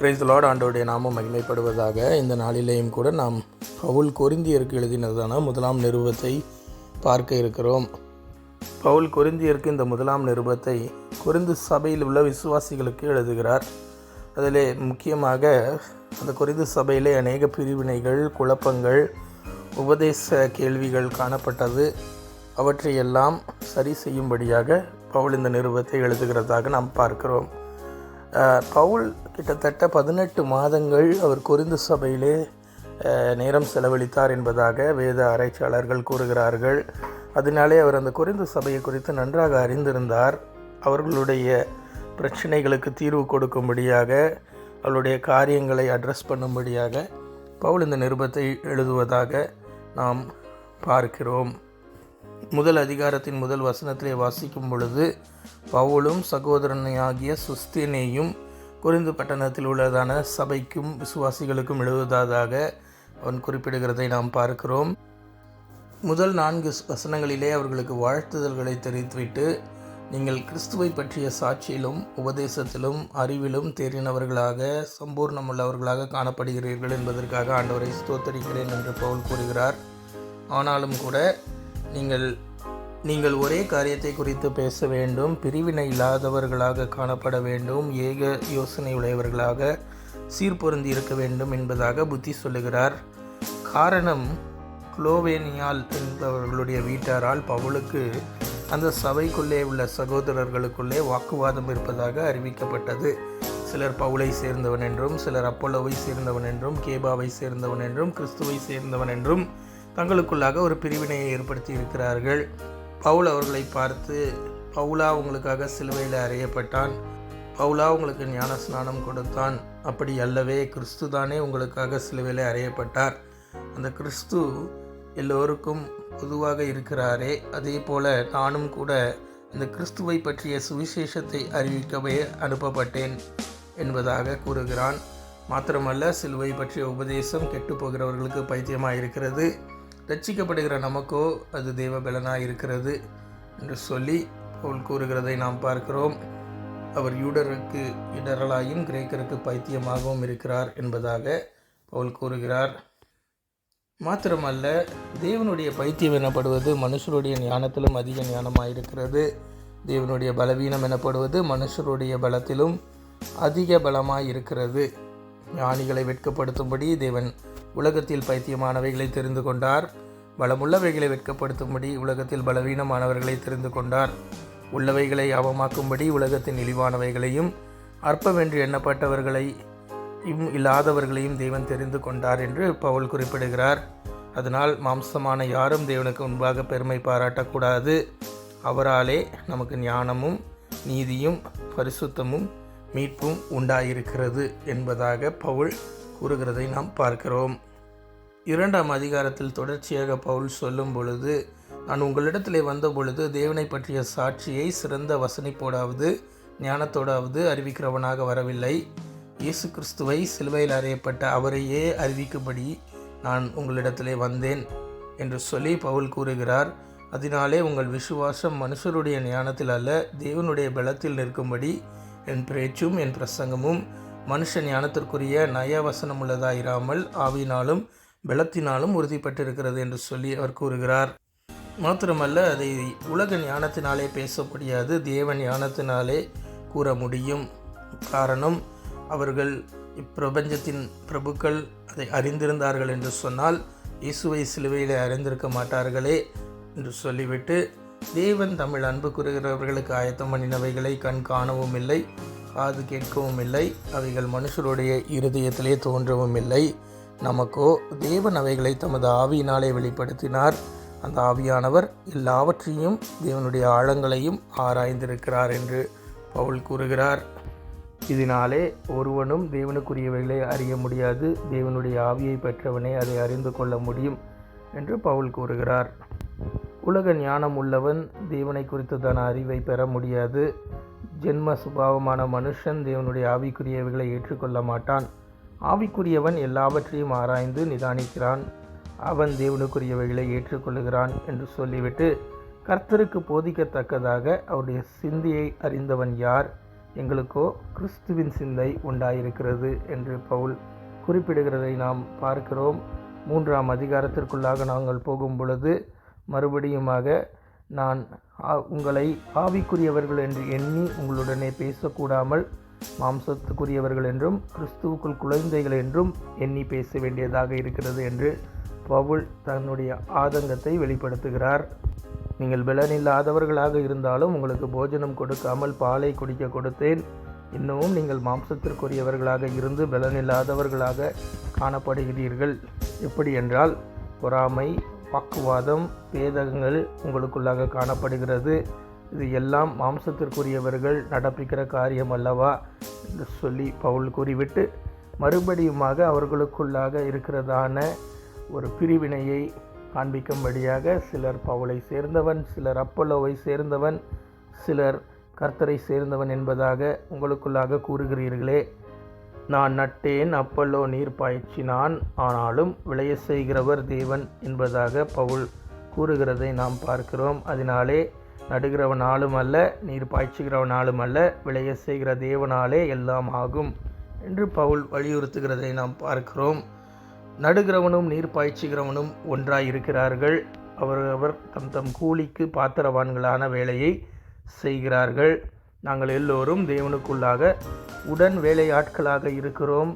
Price Lord ஆண்டோடைய நாமம் மகிமைப்படுவதாக இந்த நாளிலேயும் கூட நாம் பவுல் கொரிந்தியருக்கு எழுதினதான முதலாம் நிருபத்தை பார்க்க இருக்கிறோம். பவுல் கொரிந்தியருக்கு இந்த முதலாம் நிருபத்தை கொரிந்து சபையில் உள்ள விசுவாசிகளுக்கு எழுதுகிறார். அதிலே முக்கியமாக அந்த குறிந்து சபையிலே அநேக பிரிவினைகள் குழப்பங்கள் உபதேச கேள்விகள் காணப்பட்டது. அவற்றையெல்லாம் சரி செய்யும்படியாக பவுல் இந்த நிருபத்தை எழுதுகிறதாக நாம் பார்க்கிறோம். பவுல் கிட்டத்தட்ட பதினெட்டு மாதங்கள் அவர் கொரிந்து சபையிலே நேரம் செலவழித்தார் என்பதாக வேத ஆராய்ச்சியாளர்கள் கூறுகிறார்கள். அதனாலே அவர் அந்த குறைந்த சபையை குறித்து நன்றாக அறிந்திருந்தார். அவர்களுடைய பிரச்சனைகளுக்கு தீர்வு கொடுக்கும்படியாக அவருடைய காரியங்களை அட்ரஸ் பண்ணும்படியாக பவுல் இந்த நிருபத்தை எழுதுவதாக நாம் பார்க்கிறோம். முதல் அதிகாரத்தின் முதல் வசனத்திலே வாசிக்கும் பொழுது பவுலும் சகோதரனையாகிய சுஸ்தினேயும் குறிந்து பட்டணத்தில் உள்ளதான சபைக்கும் விசுவாசிகளுக்கும் எழுதுவதாக அவன் குறிப்பிடுகிறதை நாம் பார்க்கிறோம். முதல் நான்கு வசனங்களிலே அவர்களுக்கு வாழ்த்துதல்களை தெரிவித்துவிட்டு நீங்கள் கிறிஸ்துவை பற்றிய சாட்சியிலும் உபதேசத்திலும் அறிவிலும் தேறினவர்களாக சம்பூர்ணமுள்ளவர்களாக காணப்படுகிறீர்கள் என்பதற்காக ஆண்டவரை ஸ்தோத்தரிக்கிறேன் என்று பவுல் கூறுகிறார். ஆனாலும் கூட நீங்கள் நீங்கள் ஒரே காரியத்தை குறித்து பேச வேண்டும் பிரிவினை இல்லாதவர்களாக காணப்பட வேண்டும் ஏக யோசனை உடையவர்களாக சீர்பொருந்தி இருக்க வேண்டும் என்பதாக புத்தி சொல்லுகிறார். காரணம் குளோவேனியால் என்பவர்களுடைய வீட்டாரால் பவுலுக்கு அந்த சபைக்குள்ளே உள்ள சகோதரர்களுக்குள்ளே வாக்குவாதம் இருப்பதாக அறிவிக்கப்பட்டது. சிலர் பவுலை சேர்ந்தவன் என்றும் சிலர் அப்போலோவை சேர்ந்தவன் என்றும் கேபாவை சேர்ந்தவன் என்றும் கிறிஸ்துவை சேர்ந்தவன் என்றும் தங்களுக்குள்ளாக ஒரு பிரிவினையை ஏற்படுத்தி இருக்கிறார்கள். பவுல் அவர்களை பார்த்து பவுலா உங்களுக்காக சிலுவையில் அறையப்பட்டான். பவுலா உங்களுக்கு ஞான ஸ்நானம் கொடுத்தான். அப்படி அல்லவே கிறிஸ்து தானே உங்களுக்காக சிலுவையில் அறையப்பட்டார். அந்த கிறிஸ்து எல்லோருக்கும் பொதுவாக இருக்கிறாரே. அதே போல நானும் கூட அந்த கிறிஸ்துவை பற்றிய சுவிசேஷத்தை அறிவிக்கவே அனுப்பப்பட்டேன் என்பதாக கூறுகிறான். மாத்திரமல்ல சிலுவை பற்றிய உபதேசம் கெட்டு போகிறவர்களுக்கு பைத்தியமாக இருக்கிறது ரட்சிக்கப்படுகிற நமக்கோ அது தேவபலனாக இருக்கிறது என்று சொல்லி பவுல் கூறுகிறதை நாம் பார்க்கிறோம். அவர் யூடருக்கு இடரலாயும் கிரேக்கருக்கு பைத்தியமாகவும் இருக்கிறார் என்பதாக பவுல் கூறுகிறார். மாத்திரமல்ல தேவனுடைய பைத்தியம் எனப்படுவது மனுஷருடைய ஞானத்திலும் அதிக ஞானமாயிருக்கிறது. தேவனுடைய பலவீனம் எனப்படுவது மனுஷருடைய பலத்திலும் அதிக பலமாயிருக்கிறது. ஞானிகளை வெட்கப்படுத்தும்படி தேவன் உலகத்தில் பைத்தியமானவைகளை தெரிந்து கொண்டார். பலமுள்ளவைகளை வெட்கப்படுத்தும்படி உலகத்தில் பலவீனமானவர்களை தெரிந்து கொண்டார். உள்ளவைகளை அவமாக்கும்படி உலகத்தின் இழிவானவைகளையும் அற்பமென்று எண்ணப்பட்டவர்களை இம் இல்லாதவர்களையும் தேவன் தெரிந்து கொண்டார் என்று பவுல் குறிப்பிடுகிறார். அதனால் மாம்சமான யாரும் தேவனுக்கு முன்பாக பெருமை பாராட்டக்கூடாது. அவராலே நமக்கு ஞானமும் நீதியும் பரிசுத்தமும் மீட்பும் உண்டாயிருக்கிறது என்பதாக பவுல் கூறுகிறதை நாம் பார்க்கிறோம். இரண்டாம் அதிகாரத்தில் தொடர்ச்சியாக பவுல் சொல்லும் பொழுது நான் உங்களிடத்திலே வந்த பொழுது தேவனை பற்றிய சாட்சியை சிறந்த வசனிப்போடாவது ஞானத்தோடாவது அறிவிக்கிறவனாக வரவில்லை. இயேசு கிறிஸ்துவை சிலுவையில் அறையப்பட்ட அவரையே அறிவிக்கும்படி நான் உங்களிடத்திலே வந்தேன் என்று சொல்லி பவுல் கூறுகிறார். அதனாலே உங்கள் விசுவாசம் மனுஷருடைய ஞானத்தில் அல்ல தேவனுடைய பலத்தில் நிற்கும்படி என் பேச்சும் என் பிரசங்கமும் மனுஷ ஞானத்திற்குரிய நயவசனம் உள்ளதாயிராமல் ஆவினாலும் பலத்தினாலும் உறுதிப்பட்டிருக்கிறது என்று சொல்லி அவர் கூறுகிறார். மாத்திரமல்ல அதை உலக ஞானத்தினாலே பேச முடியாது தேவ ஞானத்தினாலே கூற முடியும். காரணம் அவர்கள் இப்பிரபஞ்சத்தின் பிரபுக்கள் அதை அறிந்திருந்தார்கள் என்று சொன்னால் இயேசுவை சிலுவையில் அறிந்திருக்க மாட்டார்களே என்று சொல்லிவிட்டு தேவன் தமிழ் அன்பு கூறுகிறவர்களுக்கு ஆயத்தம் பண்ணினவைகளை கண் காணவும் இல்லை. காது கேட்கவும் இல்லை அவைகள் மனுஷருடைய இருதயத்திலே தோன்றவும் இல்லை. நமக்கோ தேவன் அவைகளை தமது ஆவியினாலே வெளிப்படுத்தினார். அந்த ஆவியானவர் எல்லாவற்றையும் தேவனுடைய ஆழங்களையும் ஆராய்ந்திருக்கிறார் என்று பவுல் கூறுகிறார். இதனாலே ஒருவனும் தேவனுக்குரியவைகளை அறிய முடியாது தேவனுடைய ஆவியை பெற்றவனே அதை அறிந்து கொள்ள முடியும் என்று பவுல் கூறுகிறார். உலக ஞானம் உள்ளவன் தேவனை குறித்ததான அறிவை பெற முடியாது. ஜென்ம சுபாவமான மனுஷன் தேவனுடைய ஆவிக்குரியவைகளை ஏற்றுக்கொள்ள மாட்டான். ஆவிக்குரியவன் எல்லாவற்றையும் ஆராய்ந்து நிதானிக்கிறான். அவன் தேவனுக்குரியவைகளை ஏற்றுக்கொள்கிறான் என்று சொல்லிவிட்டு கர்த்தருக்கு போதிக்கத்தக்கதாக அவருடைய சிந்தையை அறிந்தவன் யார்? எங்களுக்கோ கிறிஸ்துவின் சிந்தை உண்டாயிருக்கிறது என்று பவுல் குறிப்பிடுகிறதை நாம் பார்க்கிறோம். மூன்றாம் அதிகாரத்திற்குள்ளாக நாங்கள் போகும் பொழுது மறுபடியுமாக நான் ஆ- உங்களை ஆவிக்குரியவர்கள் என்று எண்ணி உங்களுடனே பேசக்கூடாமல் மாம்சத்துக்குரியவர்கள் என்றும் கிறிஸ்துவுக்குள் குழந்தைகள் என்றும் எண்ணி பேச வேண்டியதாக இருக்கிறது என்று பவுல் தன்னுடைய ஆதங்கத்தை வெளிப்படுத்துகிறார். நீங்கள் பலனில்லாதவர்களாக இருந்தாலும் உங்களுக்கு போஜனம் கொடுக்காமல் பாலை குடிக்க கொடுத்தேன். இன்னமும் நீங்கள் மாம்சத்திற்குரியவர்களாக இருந்து பலனில்லாதவர்களாக காணப்படுகிறீர்கள். எப்படி என்றால் பொறாமை வாக்குவாதம் பேதகங்கள் உங்களுக்குள்ளாக காணப்படுகிறது. இது எல்லாம் மாம்சத்திற்குரியவர்கள் நடப்பிக்கிற காரியம் அல்லவா என்று சொல்லி பவுல் கூறிவிட்டு மறுபடியுமாக அவர்களுக்குள்ளாக இருக்கிறதான ஒரு பிரிவினையை காண்பிக்கும்படியாக சிலர் பவுலை சேர்ந்தவன் சிலர் அப்பல்லோவை சேர்ந்தவன் சிலர் கர்த்தரை சேர்ந்தவன் என்பதாக உங்களுக்குள்ளாக கூறுகிறீர்களே. நான் நட்டேன் அப்பல்லோ நீர் பாய்ச்சினான் ஆனாலும் விளைய செய்கிறவர் தேவன் என்பதாக பவுல் கூறுகிறதை நாம் பார்க்கிறோம். அதனாலே நடுகிறவனாலும் அல்ல நீர் பாய்ச்சுகிறவனாலும் அல்ல விளைய செய்கிற தேவனாலே எல்லாம் ஆகும் என்று பவுல் வலியுறுத்துகிறதை நாம் பார்க்கிறோம். நடுகிறவனும் நீர் பாய்ச்சுகிறவனும் ஒன்றாய் இருக்கிறார்கள் அவர் அவர் தம் தம் கூலிக்கு பாத்திரவான்களான வேலையை செய்கிறார்கள். நாங்கள் எல்லோரும் தேவனுக்குள்ளாக உடன் வேலையாட்களாக இருக்கிறோம்.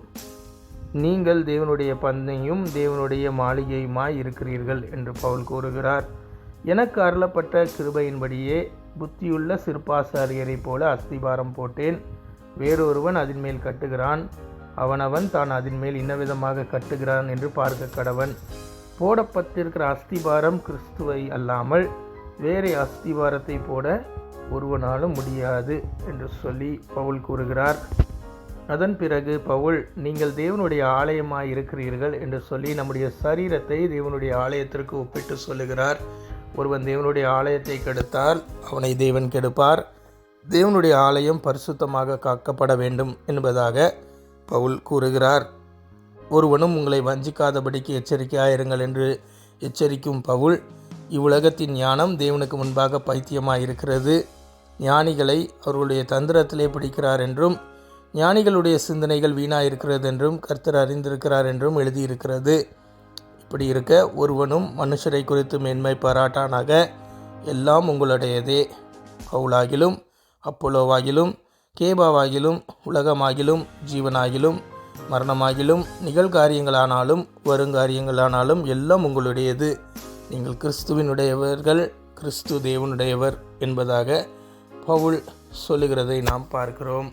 நீங்கள் தேவனுடைய பந்தையும் தேவனுடைய மாளிகையுமாய் இருக்கிறீர்கள் என்று பவுல் கூறுகிறார். எனக்கு அருளப்பட்ட கிருபையின்படியே புத்தியுள்ள சிற்பாசாரியரைப் போல அஸ்திபாரம் போட்டேன். வேறொருவன் அதன் மேல் கட்டுகிறான். அவனவன் தான் அதன் மேல் இன்னவிதமாக கட்டுகிறான் என்று பார்க்க கடவன். போடப்பட்டிருக்கிற அஸ்திபாரம் கிறிஸ்துவை அல்லாமல் வேறே அஸ்திபாரத்தை போட ஒருவனாலும் முடியாது என்று சொல்லி பவுல் கூறுகிறார். அதன் பிறகு பவுல் நீங்கள் தேவனுடைய ஆலயமாய் இருக்கிறீர்கள் என்று சொல்லி நம்முடைய சரீரத்தை தேவனுடைய ஆலயத்திற்கு ஒப்பிட்டு சொல்லுகிறார். ஒருவன் தேவனுடைய ஆலயத்தை கெடுத்தால் அவனை தேவன் கெடுப்பார். தேவனுடைய ஆலயம் பரிசுத்தமாக காக்கப்பட வேண்டும் என்பதாக பவுல் கூறுகிறார். ஒருவனும் உங்களை வஞ்சிக்காதபடிக்கு எச்சரிக்கையாயிருங்கள் என்று எச்சரிக்கும் பவுல் இவ்வுலகத்தின் ஞானம் தேவனுக்கு முன்பாக பைத்தியமாக இருக்கிறது ஞானிகளை அவர்களுடைய தந்திரத்திலே பிடிக்கிறார் என்றும் ஞானிகளுடைய சிந்தனைகள் வீணாயிருக்கிறது என்றும் கர்த்தர் அறிந்திருக்கிறார் என்றும் எழுதியிருக்கிறது. இப்படி இருக்க ஒருவனும் மனுஷரை குறித்து மேன்மை பாராட்டானாக எல்லாம் உங்களுடையதே. பவுலாகிலும் அப்போலோவாகிலும் கேபாவாகிலும் உலகமாகிலும் ஜீவனாகிலும் மரணமாகிலும் நிகழ்காரியங்களானாலும் வருங்காரியங்களானாலும் எல்லாம் உங்களுடையது. நீங்கள் கிறிஸ்துவினுடையவர்கள் கிறிஸ்து தேவனுடையவர் என்பதாக பவுல் சொல்லுகிறதை நாம் பார்க்கிறோம்.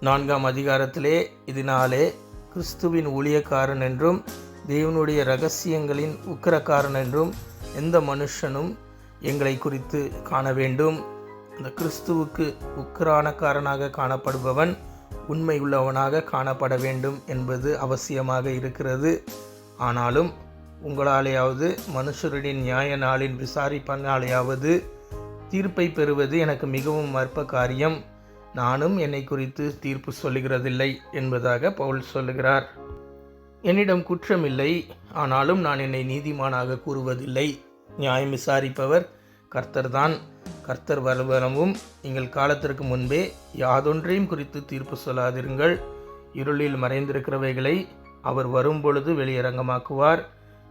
நான்காம் அதிகாரத்திலே இதனாலே கிறிஸ்துவின் ஊழியக்காரன் என்றும் தேவனுடைய ரகசியங்களின் உக்கிரக்காரன் என்றும் எந்த மனுஷனும் எங்களை குறித்து காண வேண்டும். அந்த கிறிஸ்துவுக்கு உக்கிரானக்காரனாக காணப்படுபவன் உண்மையுள்ளவனாக காணப்பட வேண்டும் என்பது அவசியமாக இருக்கிறது. ஆனாலும் உங்களாலேயாவது மனுஷருடைய நியாய நாளின் விசாரிப்பனாலேயாவது தீர்ப்பை பெறுவது எனக்கு மிகவும் மர்ப்ப காரியம். நானும் என்னை குறித்து தீர்ப்பு சொல்லுகிறதில்லை என்பதாக பவுல் சொல்லுகிறார். என்னிடம் குற்றமில்லை ஆனாலும் நான் என்னை நீதிமானாக கூறுவதில்லை. நியாயம் விசாரிப்பவர் கர்த்தர்தான். கர்த்தர் வருவனவும் நீங்கள் காலத்திற்கு முன்பே யாதொன்றையும் குறித்து தீர்ப்பு சொல்லாதிருங்கள். இருளில் மறைந்திருக்கிறவைகளை அவர் வரும்பொழுது வெளியரங்கமாக்குவார்.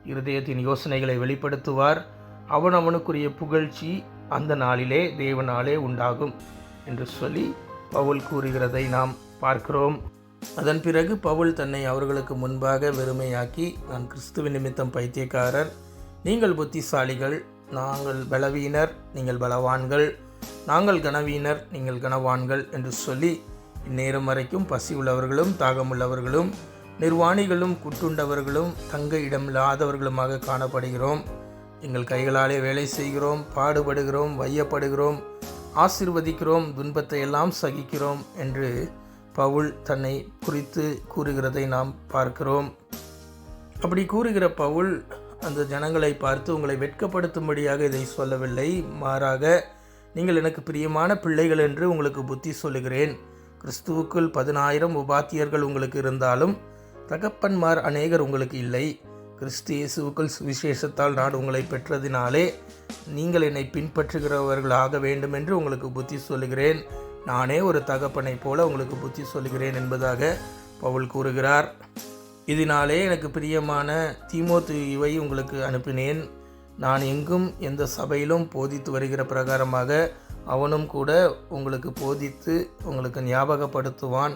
இருதயத்தின் யோசனைகளை வெளிப்படுத்துவார். அவன் அவனுக்குரிய புகழ்ச்சி அந்த நாளிலே தேவனாலே உண்டாகும் என்று சொல்லி பவுல் கூறுகிறதை நாம் பார்க்கிறோம். அதன் பிறகு பவுல் தன்னை அவர்களுக்கு முன்பாக வெறுமையாக்கி நான் கிறிஸ்துவ நிமித்தம் பைத்தியக்காரர். நீங்கள் புத்திசாலிகள். நாங்கள் பலவீனர். நீங்கள் பலவான்கள். நாங்கள் கனவீனர். நீங்கள் கனவான்கள் என்று சொல்லி இந்நேரம் வரைக்கும் பசி உள்ளவர்களும் தாகமுள்ளவர்களும் நிர்வாணிகளும் குட்டுண்டவர்களும் தங்க இடமில்லாதவர்களுமாக காணப்படுகிறோம். எங்கள் கைகளாலே வேலை செய்கிறோம் பாடுபடுகிறோம் வையப்படுகிறோம் ஆசிர்வதிக்கிறோம் துன்பத்தை எல்லாம் சகிக்கிறோம் என்று பவுல் தன்னை குறித்து கூறுகிறதை நாம் பார்க்கிறோம். அப்படி கூறுகிற பவுல் அந்த ஜனங்களை பார்த்து உங்களை வெட்கப்படுத்தும்படியாக இதை சொல்லவில்லை. மாறாக நீங்கள் எனக்கு பிரியமான பிள்ளைகள் என்று உங்களுக்கு புத்தி சொல்லுகிறேன். கிறிஸ்துவுக்குள் பதினாயிரம் உபாத்தியர்கள் உங்களுக்கு இருந்தாலும் தகப்பன்மார் அநேகர் உங்களுக்கு இல்லை. கிறிஸ்து இயேசுக்கள் சுவிசேஷத்தால் நான் உங்களை பெற்றதினாலே நீங்கள் என்னை பின்பற்றுகிறவர்களாக வேண்டும் என்று உங்களுக்கு புத்தி சொல்லுகிறேன். நானே ஒரு தகப்பனைப் போல உங்களுக்கு புத்தி சொல்கிறேன் என்பதாக பவுல் கூறுகிறார். இதனாலே எனக்கு பிரியமான தீமோத்தேயுவை உங்களுக்கு அனுப்பினேன். நான் எங்கும் எந்த சபையிலும் போதித்து வருகிற பிரகாரமாக அவனும் கூட உங்களுக்கு போதித்து உங்களுக்கு ஞாபகப்படுத்துவான்.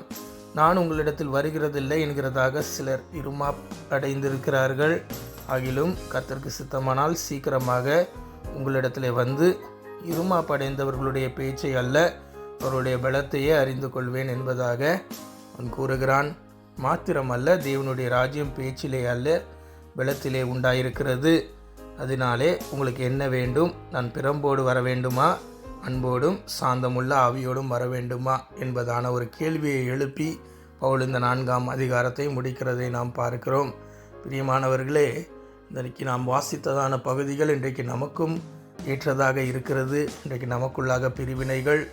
நான் உங்களிடத்தில் வருகிறதில்லை என்கிறதாக சிலர் இருமா அடைந்திருக்கிறார்கள் ஆகிலும் கர்த்தருக்கு சித்தமானால் சீக்கிரமாக உங்களிடத்தில் வந்து இருமாப்படைந்தவர்களுடைய பேச்சை அல்ல அவருடைய பலத்தையே அறிந்து கொள்வேன் என்பதாக அவன் கூறுகிறான். மாத்திரமல்ல தேவனுடைய ராஜ்யம் பேச்சிலே அல்ல பலத்திலே உண்டாயிருக்கிறது. அதனாலே உங்களுக்கு என்ன வேண்டும்? நான் பிறம்போடு வர வேண்டுமா அன்போடும் சாந்தமுள்ள ஆவியோடும் வர வேண்டுமா என்பதான ஒரு கேள்வியை எழுப்பி பவுல் இந்த நான்காம் அதிகாரத்தை முடிக்கிறதை நாம் பார்க்கிறோம். பிரியமானவர்களே இன்றைக்கு நாம் வாசித்ததான பகுதிகள் இன்றைக்கு நமக்கும் ஏற்றதாக இருக்கிறது. இன்றைக்கு நமக்குள்ளாக பிரிவினைகள்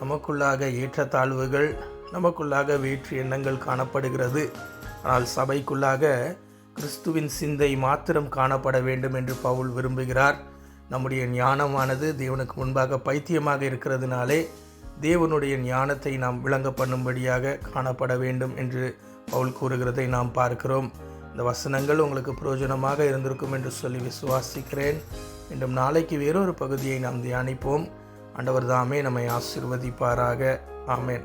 நமக்குள்ளாக ஏற்றத்தாழ்வுகள் நமக்குள்ளாக வேற்று எண்ணங்கள் காணப்படுகிறது. ஆனால் சபைக்குள்ளாக கிறிஸ்துவின் சிந்தை மாத்திரம் காணப்பட வேண்டும் என்று பவுல் விரும்புகிறார். நம்முடைய ஞானமானது தேவனுக்கு முன்பாக பைத்தியமாக இருக்கிறதுனாலே தேவனுடைய ஞானத்தை நாம் விளங்க பண்ணும்படியாக காணப்பட வேண்டும் என்று பவுல் கூறுகிறதை நாம் பார்க்கிறோம். இந்த வசனங்கள் உங்களுக்கு பிரயோஜனமாக இருந்திருக்கும் என்று சொல்லி விசுவாசிக்கிறேன். மீண்டும் நாளைக்கு வேறொரு பகுதியை நாம் தியானிப்போம். ஆண்டவர் தாமே நம்மை ஆசிர்வதிப்பாராக. ஆமேன்.